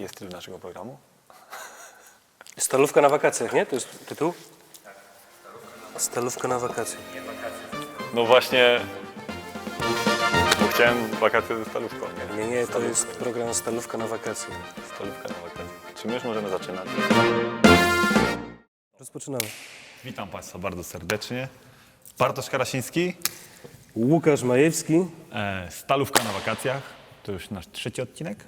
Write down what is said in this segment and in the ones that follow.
Jaki jest tytuł naszego programu? Stalówka na wakacjach, nie? To jest tytuł? Stalówka na wakacje. No właśnie, bo chciałem wakacje ze stalówką, nie? Nie, nie, to jest program Stalówka na wakacje. Stalówka na wakacje. Czy my już możemy zaczynać? Rozpoczynamy. Witam Państwa bardzo serdecznie. Bartosz Karasiński, Łukasz Majewski. e, Stalówka na wakacjach. To już nasz trzeci odcinek.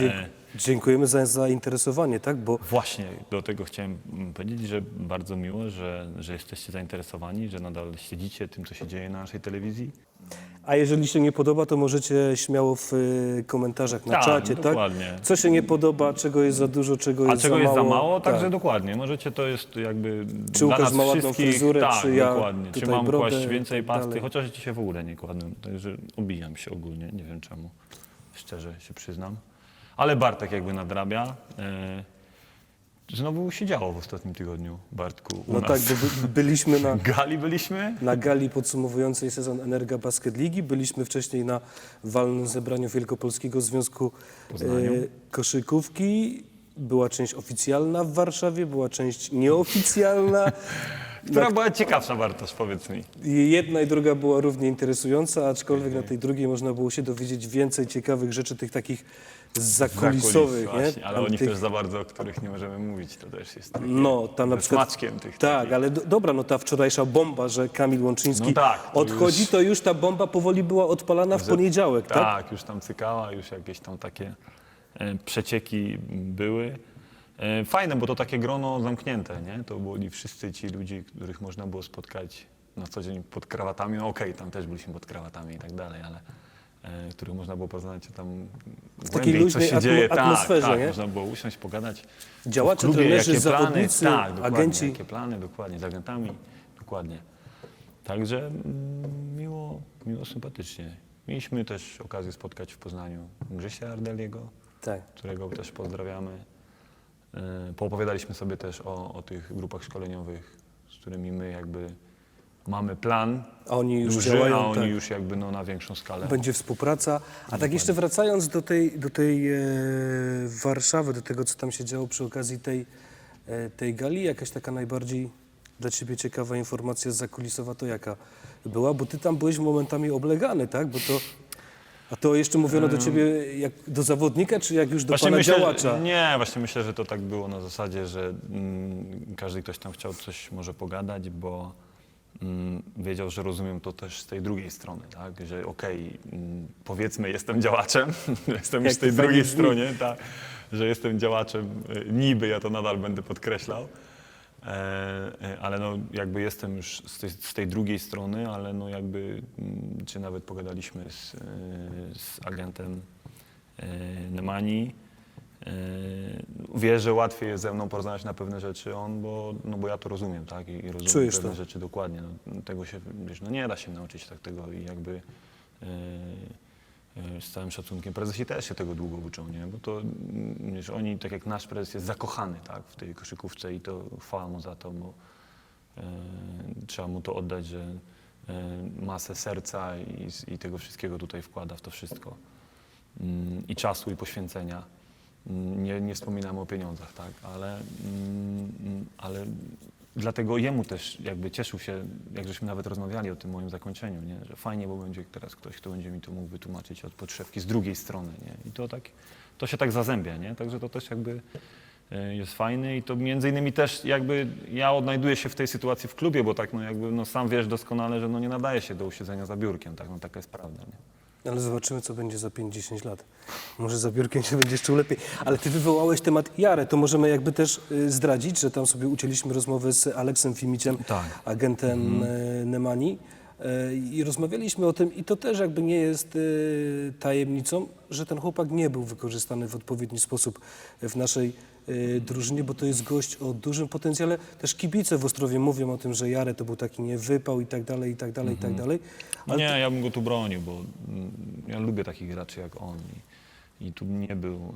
E. Dziękujemy za zainteresowanie, tak? Bo Właśnie do tego chciałem powiedzieć, że bardzo miło, że, że jesteście zainteresowani, że nadal śledzicie tym, co się dzieje na naszej telewizji. A jeżeli się nie podoba, to możecie śmiało w y, komentarzach na Tak, czacie, dokładnie. tak? Co się nie podoba, czego jest za dużo, czego A jest czego za jest mało. za mało? Także Tak. dokładnie. Możecie to jest jakby Czy dla Łukasz nas ma ładną wszystkich. fryzurę, tak, czy ja dokładnie. Czy tutaj mam brodę kłaść i więcej tak pasty? dalej. Chociaż dzisiaj w ogóle nie kładłem. Także obijam się ogólnie. Nie wiem czemu. Szczerze się przyznam. Ale Bartek jakby nadrabia. E, znowu się działo w ostatnim tygodniu, Bartku. U No nas. tak, bo by, byliśmy na, Gali byliśmy. na gali podsumowującej sezon Energa Basket Ligi. Byliśmy wcześniej na walnym zebraniu Wielkopolskiego Związku Poznaniu. e, Koszykówki. Była część oficjalna w Warszawie, była część nieoficjalna. Która była ciekawsza, Bartosz, powiedz mi. I Jedna i druga była równie interesująca, aczkolwiek na tej drugiej można było się dowiedzieć więcej ciekawych rzeczy, tych takich zakulisowych. Zakulis, właśnie, nie? ale Tam o nich tych- też za bardzo, o których nie możemy mówić. To też jest takie No, tam na ze przykład... smaczkiem tych Tak, takich. ale do, dobra, no ta wczorajsza bomba, że Kamil Łączyński No tak, to odchodzi, już- to już ta bomba powoli była odpalana w poniedziałek, tak? Tak, już tam cykała, już jakieś tam takie e, przecieki były. E, fajne, bo to takie grono zamknięte, nie? To byli wszyscy ci ludzie, których można było spotkać na co dzień pod krawatami. No okej, tam też byliśmy pod krawatami i tak dalej, ale których można było poznać tam w takiej głębiej, co luźnej się atmo- dzieje. atmosferze, tak, tak, nie? można było usiąść, pogadać. Działacze, klubie, trenerzy, jakie plany, zawodnicy, tak, dokładnie, agenci. Jakie plany, dokładnie, z agentami, dokładnie. Także mm, miło, miło, sympatycznie. Mieliśmy też okazję spotkać w Poznaniu Grzesia Ardeliego, Tak. którego też pozdrawiamy. E, Poopowiadaliśmy sobie też o, o tych grupach szkoleniowych, z którymi my jakby mamy plan oni już duży, działają, a oni tak. już jakby no, na większą skalę. Będzie współpraca. A tak jeszcze wracając do tej, do tej e, Warszawy, do tego, co tam się działo przy okazji tej, e, tej gali, jakaś taka najbardziej dla Ciebie ciekawa informacja zakulisowa to jaka była? Bo Ty tam byłeś momentami oblegany, tak? Bo to, a to jeszcze mówiono do Ciebie jak do zawodnika, czy jak już do Pana myślę, działacza? Że, nie, właśnie myślę, że to tak było na zasadzie, że mm, każdy ktoś tam chciał coś może pogadać, bo mm, wiedział, że rozumiem to też z tej drugiej strony, tak? Że okej, mm, powiedzmy jestem działaczem, jestem już z tej drugiej stronie, tak? Że jestem działaczem, y, niby ja to nadal będę podkreślał. E, e, ale no jakby jestem już z tej, z tej drugiej strony, ale no jakby, mm, czy nawet pogadaliśmy z, e, z agentem e, Nemani. E, Wie, że łatwiej jest ze mną porozmawiać na pewne rzeczy on, bo, no bo ja to rozumiem, tak? I, i rozumiem Czujesz pewne to. rzeczy dokładnie. No, tego się, wiesz, no nie da się nauczyć tak tego i jakby e, e, z całym szacunkiem prezesi też się tego długo uczą, nie? Bo to, mm, wiesz, oni, tak jak nasz prezes jest zakochany, tak? W tej koszykówce i to chwała mu za to, bo e, trzeba mu to oddać, że e, masę serca i, i tego wszystkiego tutaj wkłada w to wszystko. Mm, I czasu, i poświęcenia. Mm, Nie, nie wspominamy o pieniądzach, tak? Ale, mm, ale dlatego jemu też jakby cieszył się, jak żeśmy nawet rozmawiali o tym moim zakończeniu, nie? że fajnie, bo będzie teraz ktoś, kto będzie mi to mógł wytłumaczyć od podszewki z drugiej strony. Nie? I to, tak, to się tak zazębia, nie? także to też jakby e, jest fajne i to między innymi też jakby ja odnajduję się w tej sytuacji w klubie, bo tak no jakby no sam wiesz doskonale, że no nie nadaje się do usiedzenia za biurkiem, tak? no taka jest prawda. Nie? Ale zobaczymy, co będzie za 5-10 lat. Może za biurkiem się będzie czuł lepiej. Ale ty wywołałeś temat Jare, to możemy jakby też y, zdradzić, że tam sobie ucięliśmy rozmowy z Aleksem Fimiciem, Tak. agentem y, Nemani. Y, I rozmawialiśmy o tym, i to też jakby nie jest y, tajemnicą, że ten chłopak nie był wykorzystany w odpowiedni sposób w naszej drużynie, bo to jest gość o dużym potencjale. Też kibice w Ostrowie mówią o tym, że Jare to był taki niewypał i tak dalej, i tak dalej, i tak dalej. Ale nie, ja bym go tu bronił, bo mm, ja lubię takich graczy jak on. I, tu nie był,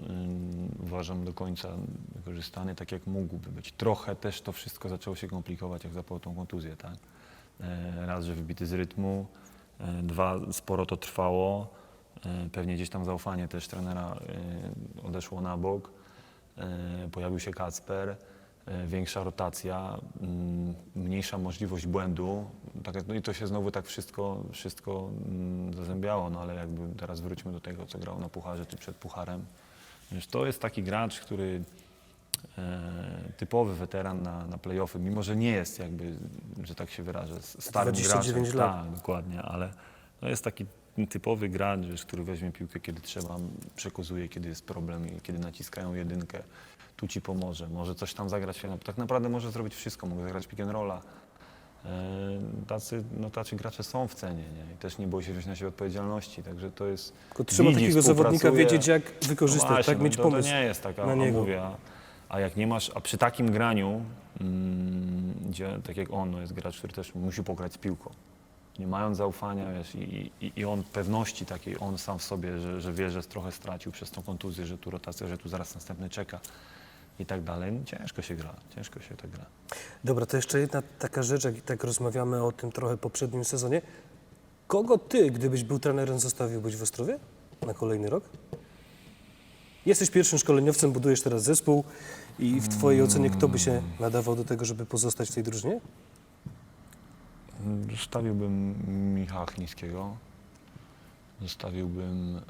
uważam, do końca wykorzystany tak, jak mógłby być. Trochę też to wszystko zaczęło się komplikować, jak zapał tą kontuzję, tak? E, raz, że wybity z rytmu, e, dwa, sporo to trwało. E, Pewnie gdzieś tam zaufanie też trenera odeszło na bok. E, Pojawił się Kacper, e, większa rotacja, mm, mniejsza możliwość błędu. Tak, no i to się znowu tak wszystko, wszystko mm, zazębiało, no ale jakby teraz wróćmy do tego, co grał na pucharze czy przed pucharem. Wiesz, to jest taki gracz, który e, typowy weteran na, na playoffy, mimo że nie jest jakby, że tak się wyrażę, starym 29 graczem. lat. Tak, dokładnie, ale no jest taki typowy gracz, wiesz, który weźmie piłkę, kiedy trzeba, przekazuje, kiedy jest problem i kiedy naciskają jedynkę, tu ci pomoże, może coś tam zagrać, tak naprawdę może zrobić wszystko, mogę zagrać pick and rolla. E, Tacy, no, tacy gracze są w cenie nie? i też nie boi się wziąć na siebie odpowiedzialności, także to jest... Tylko trzeba widzi, takiego zawodnika współpracuje. wiedzieć, jak wykorzystać, No właśnie, tak mieć no, pomysł. To, to nie jest tak, a, na a niego. mówię, a, a jak nie masz, a przy takim graniu, mm, gdzie tak jak on, no jest gracz, który też musi pograć z piłką. Nie mając zaufania, wiesz, i, i, i on pewności takiej, on sam w sobie, że, że wie, że trochę stracił przez tą kontuzję, że tu rotacja, że tu zaraz następny czeka i tak dalej, ciężko się gra, ciężko się tak gra. Dobra, to jeszcze jedna taka rzecz, jak tak rozmawiamy o tym trochę poprzednim sezonie. Kogo ty, gdybyś był trenerem, zostawiłbyś w Ostrowie na kolejny rok? Jesteś pierwszym szkoleniowcem, budujesz teraz zespół i w twojej ocenie kto by się nadawał do tego, żeby pozostać w tej drużynie? Zostawiłbym Michała Chlińskiego. Zostawiłbym, e,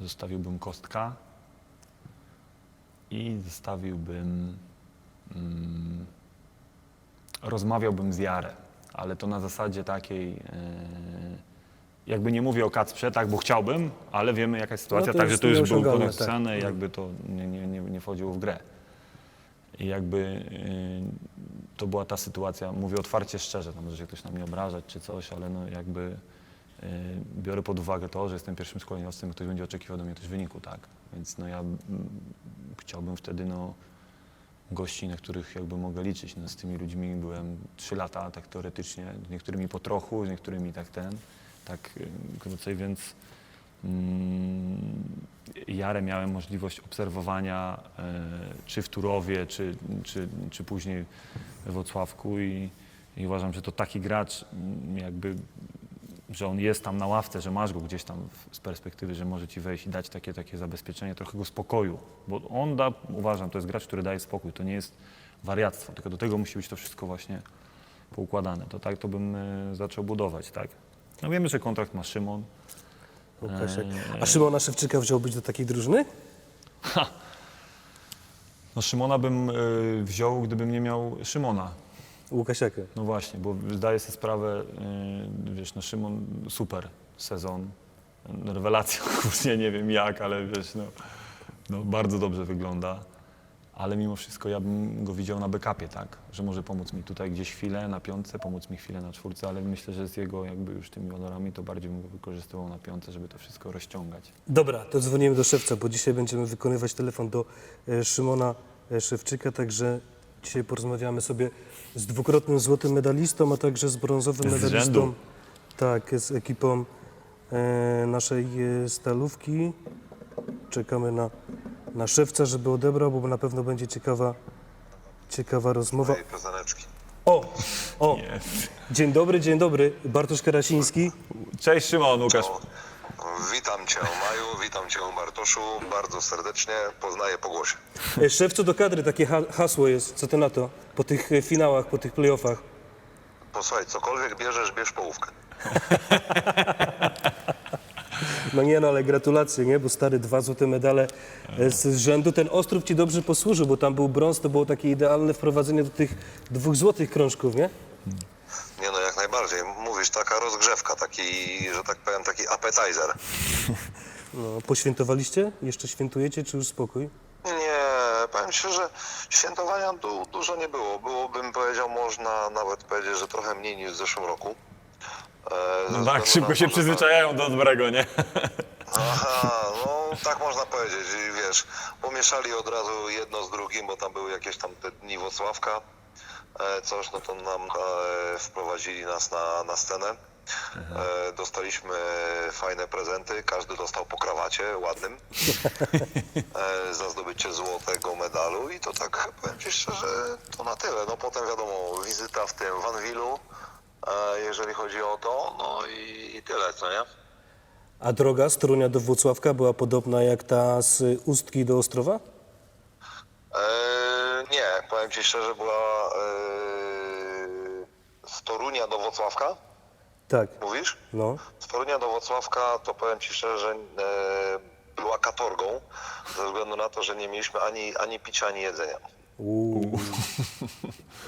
zostawiłbym Kostka. I zostawiłbym. Mm, rozmawiałbym z Jarem, ale to na zasadzie takiej. E, jakby nie mówię o Kacprze, tak, bo chciałbym, ale wiemy jaka jest sytuacja, No także to już był podać tak. jakby to nie, nie, nie, nie wchodziło w grę. I jakby y, to była ta sytuacja, mówię otwarcie, szczerze, tam może się ktoś na mnie obrażać czy coś, ale no jakby y, biorę pod uwagę to, że jestem pierwszym szkoleniowcem, ktoś będzie oczekiwał do mnie też wyniku, tak? Więc no ja chciałbym wtedy no gości, na których jakby mogę liczyć. No, z tymi ludźmi byłem trzy lata, tak teoretycznie, z niektórymi po trochu, z niektórymi tak ten, tak y, krócej, więc Jarę miałem możliwość obserwowania e, czy w Turowie, czy, czy, czy później we Wrocławku i, i uważam, że to taki gracz mm, jakby, że on jest tam na ławce, że masz go gdzieś tam w- z perspektywy, że może ci wejść i dać takie, takie zabezpieczenie, trochę go spokoju, bo on da, uważam, to jest gracz, który daje spokój, to nie jest wariactwo, tylko do tego musi być to wszystko właśnie poukładane. To tak to bym e, zaczął budować, tak. No wiemy, że kontrakt ma Szymon, Łukaszek. A Szymona Szewczyka wziąłbyś do takiej drużyny? No Szymona bym y, wziął, gdybym nie miał Szymona. Łukasiaka. No właśnie, bo zdaję sobie sprawę, y, wiesz, no Szymon super sezon, rewelacja, kurczę, nie wiem jak, ale wiesz, no, no bardzo dobrze wygląda. Ale mimo wszystko ja bym go widział na backupie, tak? Że może pomóc mi tutaj gdzieś chwilę na piątce, pomóc mi chwilę na czwórce, ale myślę, że z jego jakby już tymi walorami to bardziej bym go wykorzystywał na piątce, żeby to wszystko rozciągać. Dobra, to dzwonimy do szewca, bo dzisiaj będziemy wykonywać telefon do e, Szymona e, Szewczyka, także dzisiaj porozmawiamy sobie z dwukrotnym złotym medalistą, a także z brązowym Z medalistą. rzędu. Tak, z ekipą e, naszej e, stalówki. Czekamy na, na szewca, żeby odebrał, bo na pewno będzie ciekawa, ciekawa rozmowa. Mojej. O, o, dzień dobry, dzień dobry, Bartosz Karasiński. Cześć Szymon, Łukasz. Witam Cię Maju, witam Cię Bartoszu, bardzo serdecznie, poznaję po głosie. E, Szewcu do kadry, takie ha hasło jest, co ty na to? Po tych e, finałach, po tych playoffach. Posłuchaj, cokolwiek bierzesz, bierz połówkę. No nie no, ale gratulacje, nie? Bo stary, dwa złote medale e, z rzędu. Ten Ostrów ci dobrze posłużył, bo tam był brąz, to było takie idealne wprowadzenie do tych dwóch złotych krążków, nie? Nie no, jak najbardziej. Mówisz, taka rozgrzewka, taki, że tak powiem, taki appetizer. No, poświętowaliście? Jeszcze świętujecie, czy już spokój? Nie, powiem Ci, że świętowania du, dużo nie było. Było, bym powiedział, można nawet powiedzieć, że trochę mniej niż w zeszłym roku. E, No tak, szybko się że- przyzwyczajają do dobrego, nie? Aha, no tak można powiedzieć. I wiesz, pomieszali od razu jedno z drugim, bo tam były jakieś tam te dni Włocławka, e, coś, no to nam e, wprowadzili nas na, na scenę. E, dostaliśmy fajne prezenty, każdy dostał po krawacie ładnym za zdobycie złotego medalu i to tak powiem Ci szczerze, to na tyle. No potem wiadomo, wizyta w tym Van Willu, e, jeżeli chodzi o to, no i, i tyle, co nie? A droga z Torunia do Włocławka była podobna jak ta z Ustki do Ostrowa? Eee, nie, powiem Ci szczerze, była eee, z Torunia do Wrocławka, Tak, mówisz? no. Z Torunia do Wrocławka to powiem Ci szczerze, że e, była katorgą, ze względu na to, że nie mieliśmy ani, ani picia, ani jedzenia. Uuu.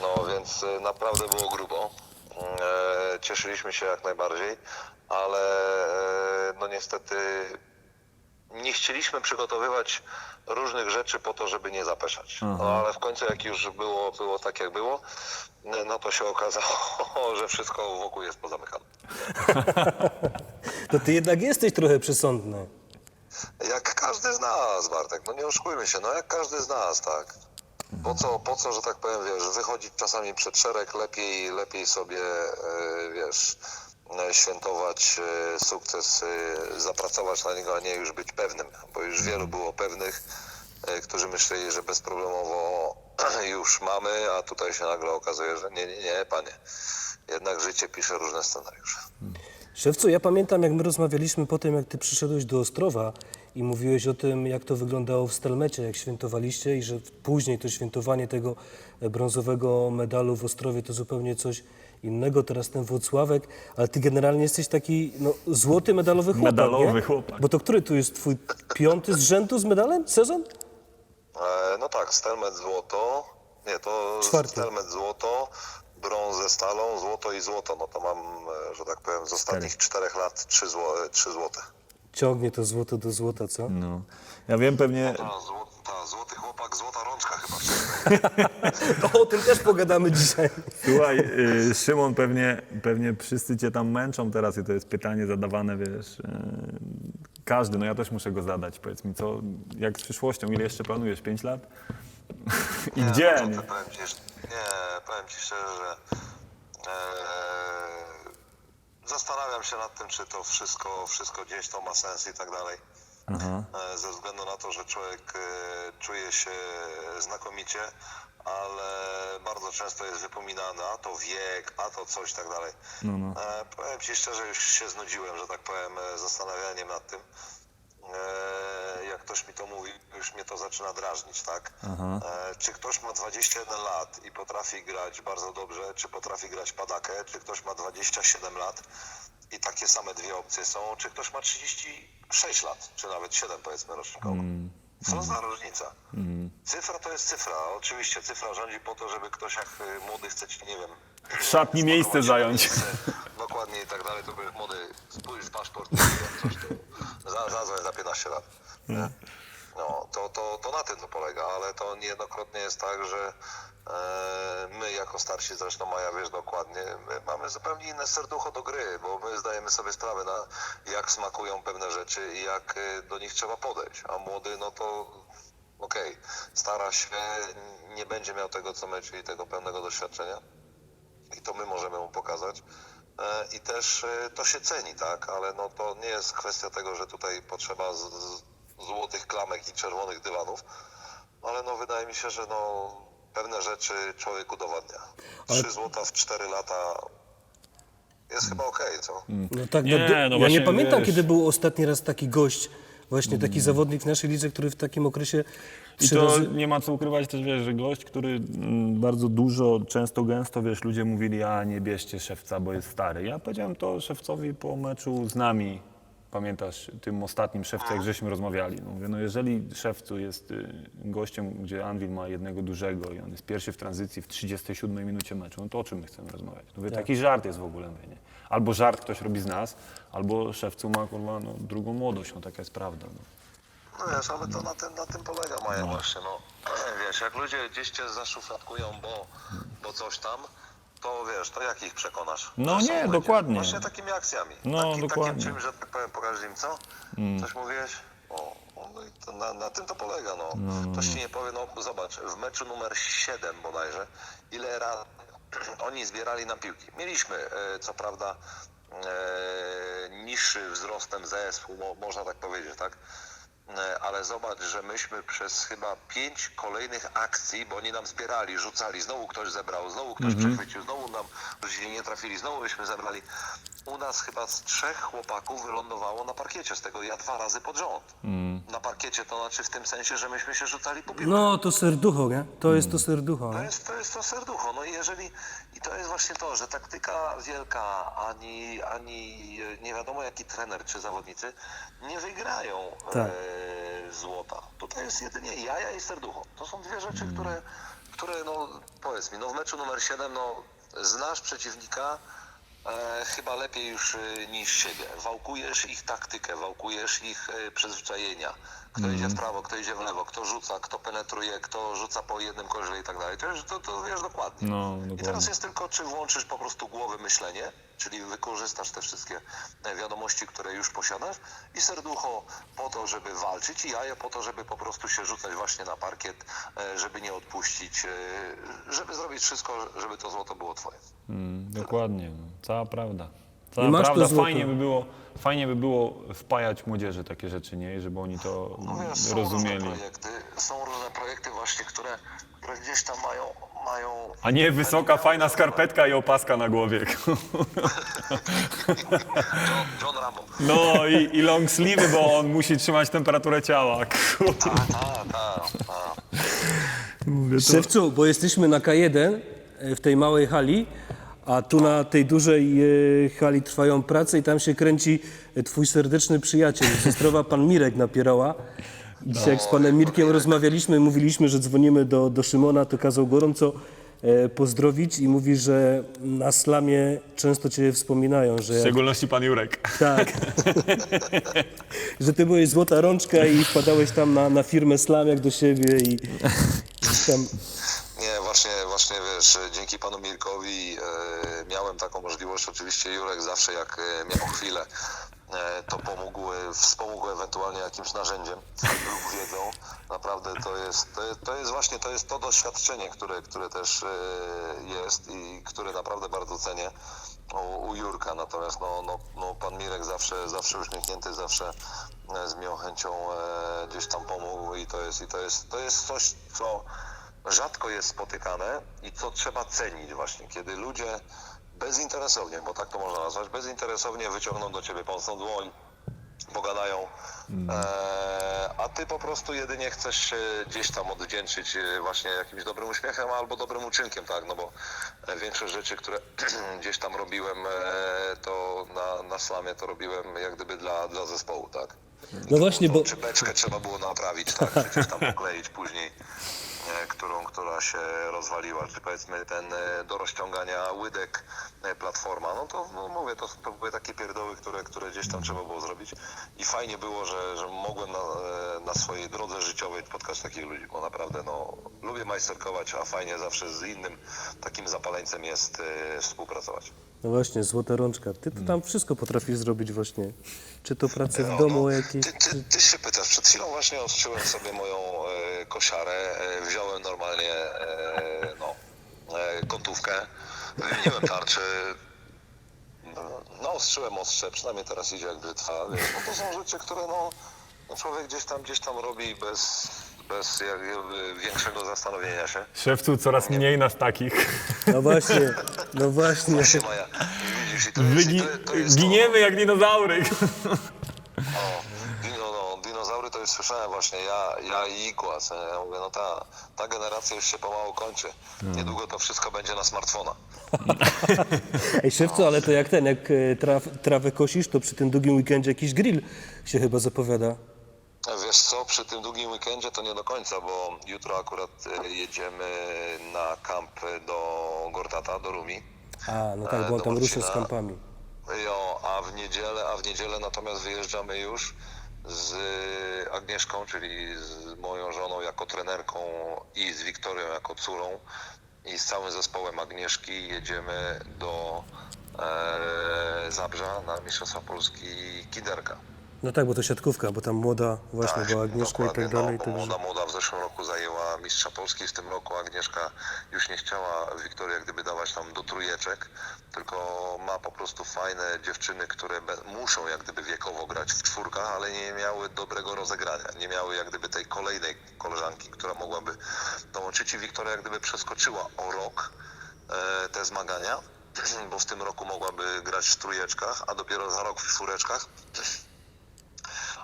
No więc e, naprawdę było grubo. E, cieszyliśmy się jak najbardziej, ale e, no niestety nie chcieliśmy przygotowywać różnych rzeczy po to, żeby nie zapeszać. No ale w końcu jak już było, było tak jak było, no to się okazało, że wszystko wokół jest pozamykane. To ty jednak jesteś trochę przesądny. Jak każdy z nas, Bartek, no nie oszukujmy się, no jak każdy z nas, tak. Po co, po co, że tak powiem, wiesz, wychodzić czasami przed szereg, lepiej, lepiej sobie, e, wiesz, e, świętować e, sukces, zapracować na niego, a nie już być pewnym, bo już wielu było pewnych, którzy myśleli, że bezproblemowo już mamy, a tutaj się nagle okazuje, że nie, nie, nie, panie. Jednak życie pisze różne scenariusze. Szewcu, ja pamiętam, jak my rozmawialiśmy po tym, jak ty przyszedłeś do Ostrowa i mówiłeś o tym, jak to wyglądało w Stelmecie, jak świętowaliście i że później to świętowanie tego e, brązowego medalu w Ostrowie to zupełnie coś innego, teraz ten Włocławek, ale ty generalnie jesteś taki no, złoty medalowy chłopak, Medalowy nie? chłopak. Bo to który tu jest twój piąty z rzędu z medalem sezon? E, no tak, Stelmet złoto, nie, to Czwarty. Stelmet złoto, brąz ze stalą, złoto i złoto. No to mam, e, że tak powiem, z ostatnich czterech lat trzy, zło, e, trzy złote. Ciągnie to złoto do złota, co? No. Ja wiem pewnie, Ta, zło, ta, złoty chłopak, złota rączka chyba. O tym też pogadamy dzisiaj. Słuchaj, y, Szymon, pewnie, pewnie wszyscy cię tam męczą teraz i to jest pytanie zadawane, wiesz, y, każdy, no ja też muszę go zadać, powiedz mi, co, jak z przyszłością, ile jeszcze planujesz, 5 lat? I gdzie? No, Nie? powiem ci, nie, powiem ci szczerze, że e, zastanawiam się nad tym, czy to wszystko, wszystko gdzieś to ma sens i tak dalej. Aha. E, ze względu na to, że człowiek e, czuje się znakomicie, ale bardzo często jest wypominany, a to wiek, a to coś tak dalej. No, no. E, powiem Ci szczerze, już się znudziłem, że tak powiem, e, zastanawianiem nad tym. E, jak ktoś mi to mówi, już mnie to zaczyna drażnić, tak? Aha. E, czy ktoś ma 21 lat i potrafi grać bardzo dobrze, czy potrafi grać padakę, czy ktoś ma 27 lat i takie same dwie opcje są, czy ktoś ma 36 lat, czy nawet 7 powiedzmy rocznikowo. Co za różnica? Cyfra to jest cyfra. Oczywiście cyfra rządzi po to, żeby ktoś jak y, młody chce ci, nie wiem... W szatni miejsce zająć. Dokładnie i tak dalej, to by młody spójrz paszport, coś tu, za, zadzwoń za 15 lat. No, to, to, to na tym to polega, ale to niejednokrotnie jest tak, że e, my jako starsi, zresztą Maja wiesz dokładnie, my mamy zupełnie inne serducho do gry, bo my zdajemy sobie sprawę na jak smakują pewne rzeczy i jak e, do nich trzeba podejść, a młody no to okej, stara się, nie będzie miał tego co my, czyli tego pełnego doświadczenia. I to my możemy mu pokazać. E, I też to się ceni, tak, ale no to nie jest kwestia tego, że tutaj potrzeba złotych klamek i czerwonych dywanów, ale no wydaje mi się, że no pewne rzeczy człowiek udowadnia. Trzy złota w cztery lata jest chyba okej, co? No tak, Nie, no, no ja właśnie, nie pamiętam, wiesz- kiedy był ostatni raz taki gość, właśnie taki zawodnik w naszej lidze, który w takim okresie I trzy to razy... nie ma co ukrywać też, wiesz, że gość, który mm, bardzo dużo, często, gęsto, wiesz, ludzie mówili, a nie bierzcie szewca, bo jest stary. Ja powiedziałem to szewcowi po meczu z nami, pamiętasz, tym ostatnim szewcu, jak żeśmy rozmawiali. No, mówię, no jeżeli szewcu jest y, gościem, gdzie Anvil ma jednego dużego i on jest pierwszy w tranzycji w 37 minucie meczu, no to o czym my chcemy rozmawiać? No, mówię, taki żart jest w ogóle, mówię, nie? Albo żart ktoś robi z nas, albo szewcu ma, kurwa, no, drugą młodość, no taka jest prawda. No. No wiesz, ale to na tym, na tym polega Maja właśnie, no. Wiesz, jak ludzie gdzieś cię zaszufladkują, bo, bo coś tam, to wiesz, to jak ich przekonasz? No Że są nie, ludzie. dokładnie. Właśnie takimi akcjami. No, dokładnie. Mm. Takim czymś, że tak powiem, pokażesz im co? Coś mówiłeś? O, o, no i to na, na tym to polega, no. Ktoś ci nie powie, no zobacz, w meczu numer 7 bodajże, ile razy oni zbierali na piłki. Mieliśmy, e, co prawda, e, niższy wzrostem zespół, mo, można tak powiedzieć, tak? E, Ale zobacz, że myśmy przez chyba pięć kolejnych akcji, bo oni nam zbierali, rzucali, znowu ktoś zebrał, znowu ktoś przechwycił, znowu nam rzucili, nie trafili, znowu myśmy zebrali. U nas chyba z trzech chłopaków wylądowało na parkiecie, z tego ja dwa razy pod rząd. Na parkiecie to znaczy w tym sensie, że myśmy się rzucali po piłkę. No, to serducho, nie? To jest to serducho. To nie? jest, to jest to serducho. No i jeżeli, i to jest właśnie to, że taktyka wielka, ani, ani nie wiadomo jaki trener czy zawodnicy nie wygrają Tak. e, złota. Tutaj jest jedynie jaja i serducho. To są dwie rzeczy, które, które no powiedz mi, no w meczu numer 7, no znasz przeciwnika e, chyba lepiej już e, niż siebie. Wałkujesz ich taktykę, wałkujesz ich e, przyzwyczajenia. Kto idzie w prawo, kto idzie w lewo, kto rzuca, kto penetruje, kto rzuca po jednym koźle i tak dalej. To, to, to wiesz dokładnie. No, I dokładnie. teraz jest tylko, czy włączysz po prostu głowę myślenie, czyli wykorzystasz te wszystkie e, wiadomości, które już posiadasz i serducho po to, żeby walczyć i jaje po to, żeby po prostu się rzucać właśnie na parkiet, e, żeby nie odpuścić, e, żeby zrobić wszystko, żeby to złoto było twoje. Mm, dokładnie, cała prawda. I Cała masz to prawda, złoto. fajnie by, było, fajnie by było wpajać młodzieży takie rzeczy, nie? I żeby oni to No wiesz, są rozumieli. różne projekty, są różne projekty właśnie, które, które gdzieś tam mają, mają A nie wysoka, fajna skarpetka i opaska na głowie. John, John Rambo. No i, i long sleeve, bo on musi trzymać temperaturę ciała. Kurwa. Tak, tak, tak. Szewcu, bo jesteśmy na K1 e, w tej małej hali, a tu na tej dużej e, hali trwają prace i tam się kręci e, twój serdeczny przyjaciel z Ostrowa, pan Mirek Napierała. I dzisiaj jak z panem Mirkiem rozmawialiśmy, mówiliśmy, że dzwonimy do, do Szymona, to kazał gorąco e, pozdrowić i mówi, że na slamie często cię wspominają, że W szczególności pan Jurek. tak, że ty byłeś złota rączka i wpadałeś tam na, na firmę Slam jak do siebie i gdzieś tam Nie, właśnie, właśnie wiesz, dzięki panu Mirkowi e, miałem taką możliwość. Oczywiście Jurek zawsze jak e, miał chwilę, e, to pomógł, e, wspomógł ewentualnie jakimś narzędziem lub wiedzą. Naprawdę to jest, to, to jest właśnie to jest to doświadczenie, które, które też e, jest i które naprawdę bardzo cenię u, u Jurka. Natomiast no, no, no, pan Mirek zawsze, zawsze uśmiechnięty, zawsze e, z miłą chęcią e, gdzieś tam pomógł i to jest, i to jest, to jest coś, co rzadko jest spotykane i co trzeba cenić właśnie, kiedy ludzie bezinteresownie, bo tak to można nazwać, bezinteresownie wyciągną do ciebie pomocną dłoń, pogadają, e, a ty po prostu jedynie chcesz się gdzieś tam odwdzięczyć e, właśnie jakimś dobrym uśmiechem albo dobrym uczynkiem, tak, no bo e, większość rzeczy, które gdzieś tam robiłem, e, to na, na slamie to robiłem jak gdyby dla, dla zespołu, tak. No właśnie, bo Czy beczkę trzeba było naprawić, tak, gdzieś tam pokleić później, którą, która się rozwaliła, czy powiedzmy ten e, do rozciągania łydek e, platforma, no to no mówię, to, to były takie pierdoły, które, które gdzieś tam trzeba było zrobić i fajnie było, że, że mogłem na, e, na swojej drodze życiowej spotkać takich ludzi, bo naprawdę no, lubię majsterkować, a fajnie zawsze z innym takim zapaleńcem jest e, współpracować. No właśnie, złota rączka. Ty to tam wszystko potrafisz zrobić właśnie. Czy to pracę w No, domu no, jakieś... Ty, ty, ty się pytasz, przed chwilą właśnie ostrzyłem sobie moją e, kosiarę, e, wziąłem normalnie e, no, e, kątówkę, wymieniłem tarczy, no, no ostrzyłem ostrze, przynajmniej teraz idzie jak brzytwa, no to są rzeczy, które no, no człowiek gdzieś tam, gdzieś tam robi bez, bez jakby większego zastanowienia się. Szewcu coraz mniej nas takich. No właśnie, no właśnie. Właśnie Maja, widzisz, i to jest, i to, to jest to, giniemy jak dinozaury. O, już słyszałem właśnie, ja, ja i Igła, co nie? ja mówię, no ta, ta generacja już się pomału kończy. Niedługo to wszystko będzie na smartfona. Ej, szewcu, ale to jak ten, jak e, traw, trawę kosisz, to przy tym długim weekendzie jakiś grill się chyba zapowiada. Wiesz co, przy tym długim weekendzie to nie do końca, bo jutro akurat e, jedziemy na kamp do Gortata, do Rumi. A, no tak, bo on tam rusza z kampami. Jo, a w niedzielę, a w niedzielę natomiast wyjeżdżamy już z Agnieszką, czyli z moją żoną jako trenerką i z Wiktorią jako córą i z całym zespołem Agnieszki jedziemy do e, Zabrza na Mistrzostwa Polski Kiderka. No tak, bo to siatkówka, bo tam młoda właśnie była Agnieszka i tak dalej. No, bo także... młoda, młoda w zeszłym roku zajęła mistrza Polski, w tym roku Agnieszka już nie chciała Wiktoria jak gdyby dawać tam do trójeczek, tylko ma po prostu fajne dziewczyny, które muszą jak gdyby wiekowo grać w czwórkach, ale nie miały dobrego rozegrania, nie miały jak gdyby tej kolejnej koleżanki, która mogłaby dołączyć i Wiktoria jak gdyby przeskoczyła o rok e, te zmagania, bo w tym roku mogłaby grać w trójeczkach, a dopiero za rok w czwóreczkach.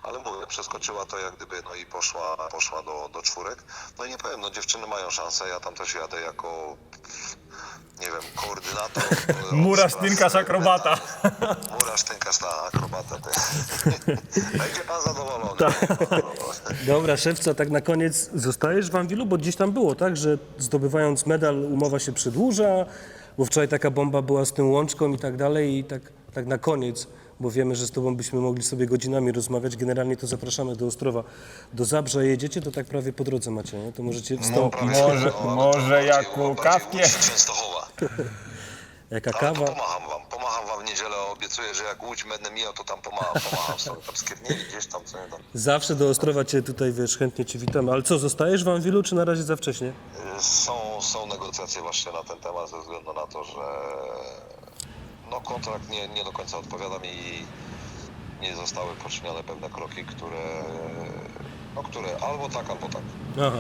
Ale mówię, przeskoczyła to jak gdyby, no i poszła, poszła do, do czwórek. No i nie powiem, no dziewczyny mają szansę, ja tam też jadę jako, nie wiem, koordynator. e, Murarz, tynkarz, akrobata. Murarz, tynkarz, ta akrobata. Będzie pan zadowolony. Dobra, szewca, tak na koniec zostajesz w Anwilu, bo gdzieś tam było, tak, że zdobywając medal umowa się przedłuża, bo wczoraj taka bomba była z tym łączką i tak dalej i tak, tak na koniec, bo wiemy, że z tobą byśmy mogli sobie godzinami rozmawiać, generalnie to zapraszamy do Ostrowa. Do Zabrza jedziecie, to tak prawie po drodze macie, nie? To możecie wstąpić. Może- no, może jako bardziej kawkę? Częstochowa. Jaka Ale to kawa. pomacham wam, pomacham wam w niedzielę, obiecuję, że jak Łódź będę mijał, to tam pomacham, pomacham sobie tam skiernieli gdzieś tam, co nie tam. Zawsze do Ostrowa cię tutaj, wiesz, chętnie cię witamy. Ale co, zostajesz w Anwilu, czy na razie za wcześnie? Są, są negocjacje właśnie na ten temat ze względu na to, że no, kontrakt nie, nie do końca odpowiada mi i nie zostały poczynione pewne kroki, które, no, które albo tak, albo tak. Aha.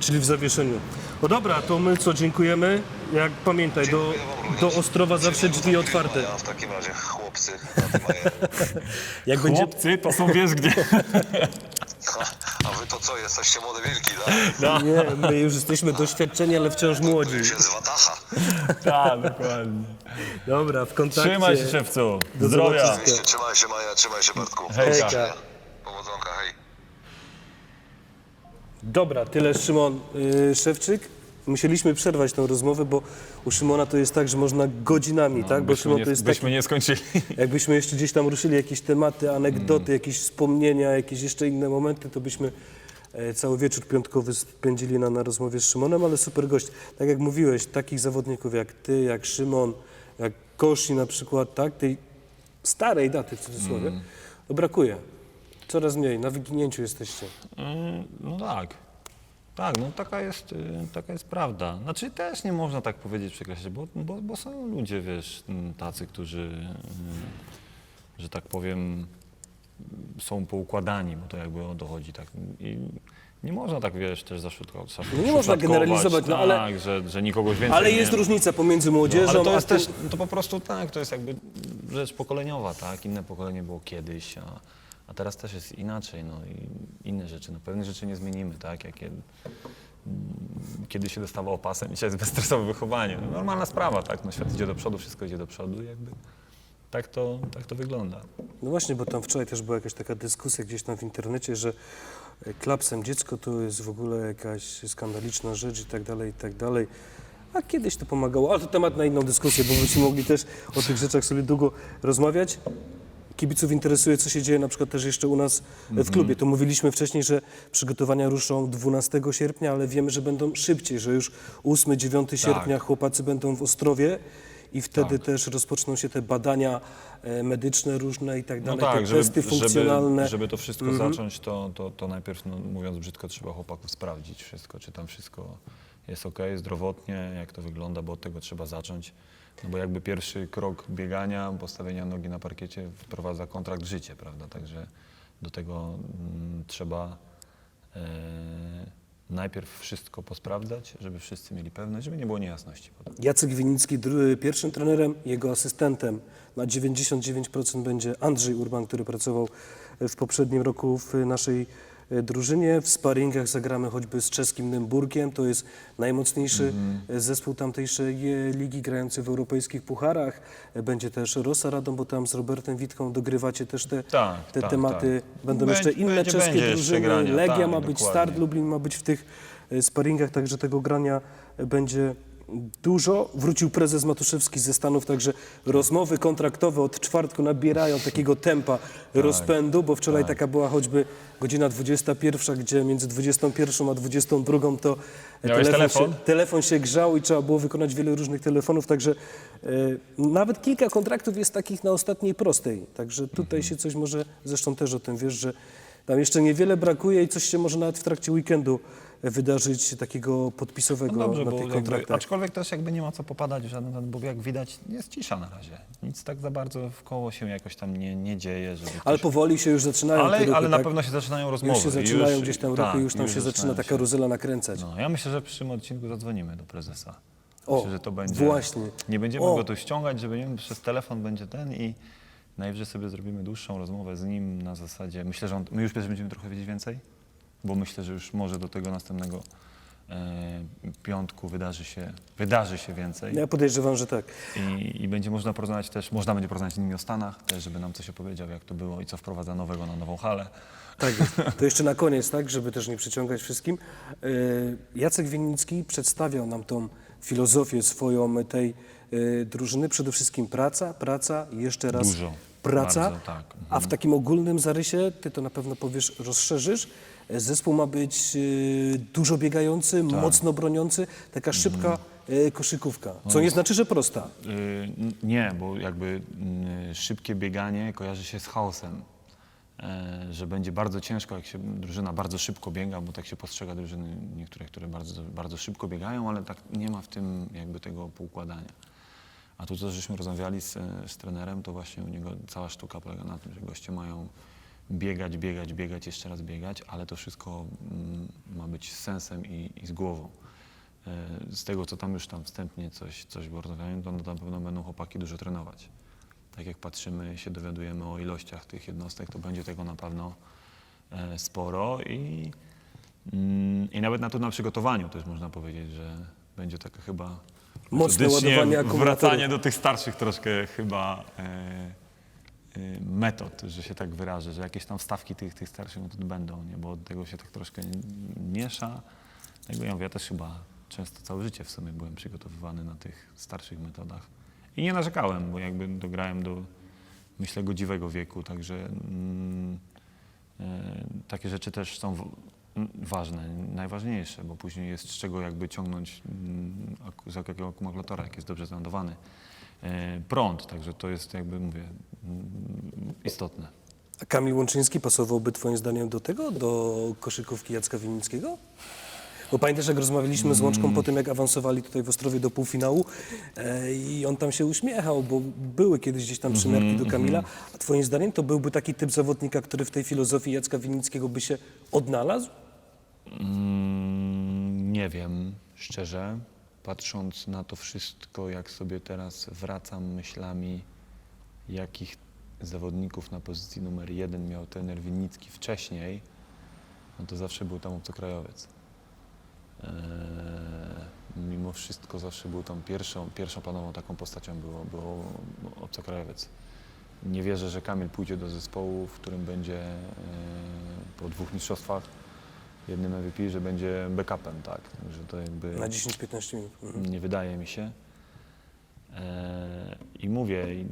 Czyli w zawieszeniu. No dobra, to my co, dziękujemy. Jak pamiętaj, do, do Ostrowa zawsze drzwi otwarte. filmowania, W takim razie chłopcy, Jak będzie, Chłopcy to są wiesz gdzie. a wy to co, jesteście młode wilki, tak? Nie, my już jesteśmy doświadczeni, ale wciąż młodzi. Już jest Watacha. Tak, dokładnie. Dobra, w kontakcie. Trzymaj się szewcu. Do Zdrowia. zobaczenia. Oczywiście, trzymaj się Maja, trzymaj się Bartku. Hejka. Hejka. Powodzonka, hej. Dobra, tyle Szymon yy, Szewczyk. Musieliśmy przerwać tę rozmowę, bo u Szymona to jest tak, że można godzinami, tak? Bo Byśmy Szymon nie, to jest byśmy taki, nie skończyli. jakbyśmy jeszcze gdzieś tam ruszyli jakieś tematy, anegdoty, Mm. jakieś wspomnienia, jakieś jeszcze inne momenty, to byśmy e, cały wieczór piątkowy spędzili na, na rozmowie z Szymonem, ale super gość. Tak jak mówiłeś, takich zawodników jak ty, jak Szymon, jak Kosi na przykład, tak? Tej starej daty w cudzysłowie, Mm. brakuje. Coraz mniej, na wyginięciu jesteście. Mm, No tak. Tak, no taka jest, y, taka jest prawda. Znaczy też nie można tak powiedzieć przekreślić, bo, bo, bo są ludzie, wiesz, m, tacy, którzy, y, że tak powiem, są poukładani, bo to jakby o to chodzi. Tak. I nie można tak, wiesz, też zaszufladkować. No nie można generalizować, no ale- Tak, że, że nikogoś więcej Ale nie jest różnica pomiędzy młodzieżą ale to a jest tym- też, to po prostu tak, to jest jakby rzecz pokoleniowa, tak? Inne pokolenie było kiedyś, a, a teraz też jest inaczej, no i inne rzeczy. No pewne rzeczy nie zmienimy, tak? Jak kiedy, kiedy się dostawało pasem, dzisiaj jest bezstresowe wychowanie. No, normalna sprawa, tak? No świat idzie do przodu, wszystko idzie do przodu jakby tak to, tak to wygląda. No właśnie, bo tam wczoraj też była jakaś taka dyskusja gdzieś tam w internecie, że e, klapsem dziecko to jest w ogóle jakaś skandaliczna rzecz i tak dalej, i tak dalej. A kiedyś to pomagało, ale to temat na inną dyskusję, bo byśmy mogli też o tych rzeczach sobie długo rozmawiać. Kibiców interesuje, co się dzieje na przykład też jeszcze u nas w klubie. To mówiliśmy wcześniej, że przygotowania ruszą 12 sierpnia, ale wiemy, że będą szybciej, że już 8-9 sierpnia chłopacy będą w Ostrowie i wtedy też rozpoczną się te badania e, medyczne różne i tak No dalej, te testy funkcjonalne. Mhm. Żeby, żeby to wszystko zacząć, to, to, to najpierw, no, mówiąc brzydko, trzeba chłopaków sprawdzić wszystko, czy tam wszystko jest ok, zdrowotnie, jak to wygląda, bo od tego trzeba zacząć. No bo jakby pierwszy krok biegania, postawienia nogi na parkiecie wprowadza kontrakt życie, prawda? Także do tego mm, trzeba e, najpierw wszystko posprawdzać, żeby wszyscy mieli pewność, żeby nie było niejasności. Jacek Winicki pierwszym trenerem, jego asystentem na 99% będzie Andrzej Urban, który pracował w poprzednim roku w naszej drużynie. W sparingach zagramy choćby z czeskim Nymburkiem, to jest najmocniejszy e, zespół tamtejszej e, ligi grający w europejskich pucharach. E, Będzie też Rosa Radą, bo tam z Robertem Witką dogrywacie też te, Tak, te tak, tematy. tak. Będą Będzie- jeszcze inne będzie- czeskie będzie drużyny, grania, Legia tak, ma być, dokładnie. Start Lublin ma być w tych e, sparingach, także tego grania e, będzie dużo. Wrócił prezes Matuszewski ze Stanów, także rozmowy kontraktowe od czwartku nabierają takiego tempa rozpędu, bo wczoraj taka była choćby godzina 21, gdzie między 21 a 22 to Miałeś telefon? Się, telefon się grzał i trzeba było wykonać wiele różnych telefonów, także e, nawet kilka kontraktów jest takich na ostatniej prostej, także tutaj się coś może, zresztą też o tym wiesz, że tam jeszcze niewiele brakuje i coś się może nawet w trakcie weekendu wydarzyć takiego podpisowego No dobrze, na tych jakby, kontraktach. aczkolwiek też jakby nie ma co popadać w żaden, ten- bo jak widać jest cisza na razie. Nic tak za bardzo w koło się jakoś tam nie, nie dzieje. Żeby Ale ktoś... powoli się już zaczynają ale, ruchy, ale na tak? pewno się zaczynają rozmowy. Już się zaczynają Już- gdzieś tam tak, ruchy, już tam się zaczyna się. rozela nakręcać. No, ja myślę, że w przyszłym odcinku zadzwonimy do prezesa. O, myślę, że to będzie. właśnie. Nie będziemy O. go tu ściągać, żeby nie wiem, przez telefon będzie ten i najwyżej sobie zrobimy dłuższą rozmowę z nim na zasadzie. Myślę, że on, my już będziemy trochę wiedzieć więcej, bo myślę, że już może do tego następnego e, piątku wydarzy się, wydarzy się więcej. Ja podejrzewam, że tak. I, I będzie można porozmawiać też, można będzie porozmawiać z nimi o Stanach, też, żeby nam coś opowiedział, jak to było i co wprowadza nowego na nową halę. Tak jest. To jeszcze na koniec, tak, żeby też nie przyciągać wszystkim. E, Jacek Winnicki przedstawiał nam tą filozofię swoją tej e, drużyny. Przede wszystkim praca, praca i jeszcze raz Dużo. praca. Bardzo, tak. A w takim ogólnym zarysie, ty to na pewno powiesz, rozszerzysz, e, zespół ma być e, dużo biegający, Tak. mocno broniący, taka Mhm. szybka e, koszykówka. No Co nie znaczy, że prosta. N- nie, bo jakby szybkie bieganie kojarzy się z chaosem. E, że będzie bardzo ciężko, jak się drużyna bardzo szybko biega, bo tak się postrzega drużyny niektóre, które bardzo, bardzo szybko biegają, ale tak nie ma w tym jakby tego poukładania. A tu co żeśmy rozmawiali z, z trenerem, to właśnie u niego cała sztuka polega na tym, że goście mają biegać, biegać, biegać, jeszcze raz biegać, ale to wszystko mm, ma być z sensem i, i z głową. E, Z tego, co tam już tam wstępnie coś, coś było rozmawiane, to na pewno będą chłopaki dużo trenować. Tak jak patrzymy, się dowiadujemy o ilościach tych jednostek, to będzie tego na pewno e, sporo i, mm, i nawet na to na przygotowaniu też można powiedzieć, że będzie taka chyba Mocne metodycznie ładowanie akumulatorów. wracanie do tych starszych troszkę chyba e, metod, że się tak wyrażę, że jakieś tam wstawki tych, tych starszych metod będą, nie? bo od tego się tak troszkę miesza. Jakby ja mówię, ja też chyba często całe życie w sumie byłem przygotowywany na tych starszych metodach. I nie narzekałem, bo jakby dograłem do, myślę, godziwego wieku, także mm, e, takie rzeczy też są w, ważne, najważniejsze, bo później jest z czego jakby ciągnąć mm, z jakiego akumulatora, jak jest dobrze zlandowany prąd, także to jest jakby, mówię, mm, istotne. A Kamil Łączyński pasowałby twoim zdaniem do tego, do koszykówki Jacka Winnickiego? Bo pamiętasz, jak rozmawialiśmy z Łączką po tym, jak awansowali tutaj w Ostrowie do półfinału e, i on tam się uśmiechał, bo były kiedyś gdzieś tam przymiarki do Kamila. A twoim zdaniem to byłby taki typ zawodnika, który w tej filozofii Jacka Winnickiego by się odnalazł? Mm, nie wiem, szczerze. Patrząc na to wszystko, jak sobie teraz wracam myślami, jakich zawodników na pozycji numer jeden miał trener Winnicki wcześniej, no to zawsze był tam obcokrajowiec. Eee, mimo wszystko zawsze był tam pierwszą, pierwszą planową taką postacią było, było obcokrajowiec. Nie wierzę, że Kamil pójdzie do zespołu, w którym będzie e, po dwóch mistrzostwach jednym MVP, że będzie backupem, tak. Że to jakby Na 10-15 minut. Mhm. nie wydaje mi się. E, I mówię, i,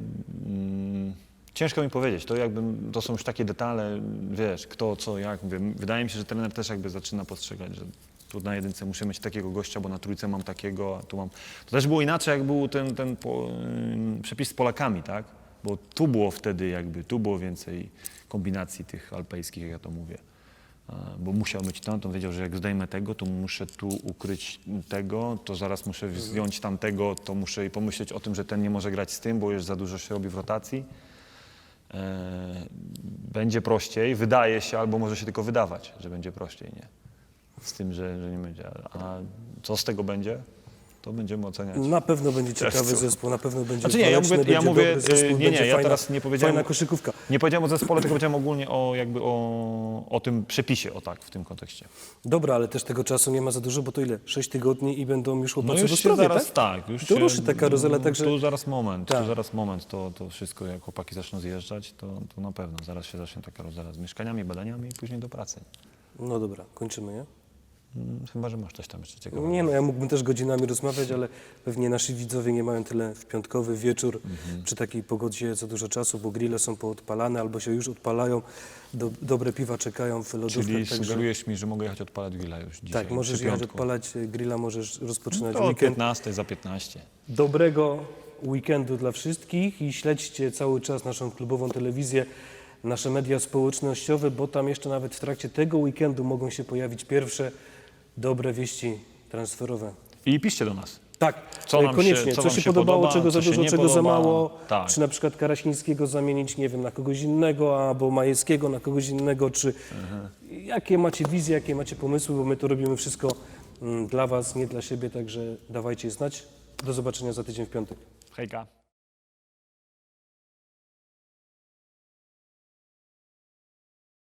mm, ciężko mi powiedzieć. To jakby to są już takie detale, wiesz, kto, co, jak. Mówię, wydaje mi się, że trener też jakby zaczyna postrzegać, że tu na jedynce muszę mieć takiego gościa, bo na trójce mam takiego, a tu mam. To też było inaczej, jak był ten, ten po, ym, przepis z Polakami, tak? Bo tu było wtedy jakby, tu było więcej kombinacji tych alpejskich, jak ja to mówię. E, Bo musiał mieć to, to wiedział, że jak zdejmę tego, to muszę tu ukryć tego, to zaraz muszę zdjąć tamtego, to muszę i pomyśleć o tym, że ten nie może grać z tym, bo już za dużo się robi w rotacji. E, Będzie prościej, wydaje się, albo może się tylko wydawać, że będzie prościej, nie? Z tym, że, że nie będzie. A co z tego będzie, to będziemy oceniać. Na pewno będzie ciekawy zespół, na pewno będzie Znaczy nie, ja mówię- ja mówię, zespół, nie, nie, ja fajna, teraz nie powiedziałem- koszykówka. Nie powiedziałem o zespole, tylko powiedziałem ogólnie o, jakby o, o tym przepisie, o tak, w tym kontekście. Dobra, ale też tego czasu nie ma za dużo, bo to ile? 6 tygodni i będą już No chłopacy już w się Ostrowie, zaraz, tak? tak? już To się, ruszy ta karuzela, także- Tu zaraz moment, Tak. tu zaraz moment, to, to wszystko, jak chłopaki zaczną zjeżdżać, to, to na pewno, zaraz się zacznie ta karuzela z mieszkaniami, badaniami i później do pracy. No dobra, kończymy, nie? Mm, Chyba, że masz coś tam jeszcze ciekawego. Nie no, ja mógłbym też godzinami rozmawiać, ale pewnie nasi widzowie nie mają tyle w piątkowy wieczór Mhm. przy takiej pogodzie za dużo czasu, bo grille są poodpalane albo się już odpalają, do, dobre piwa czekają w lodówkach. Czyli także- sugerujesz mi, że mogę jechać odpalać grilla już dzisiaj? Tak, możesz jechać odpalać y, grilla, możesz rozpoczynać To o weekend. 15, za 15. Dobrego weekendu dla wszystkich i śledźcie cały czas naszą klubową telewizję, nasze media społecznościowe, bo tam jeszcze nawet w trakcie tego weekendu mogą się pojawić pierwsze dobre wieści transferowe. I piszcie do nas. Tak, Co nam się- koniecznie. co co wam się się podobało, podoba, czego za co się dużo, czego za podoba. mało. Tak. Czy na przykład Karaśnińskiego zamienić, nie wiem, na kogoś innego, albo Majewskiego na kogoś innego, czy jakie macie wizje, jakie macie pomysły, bo my to robimy wszystko mm, dla Was, nie dla siebie, także dawajcie znać. Do zobaczenia za tydzień w piątek. Hejka.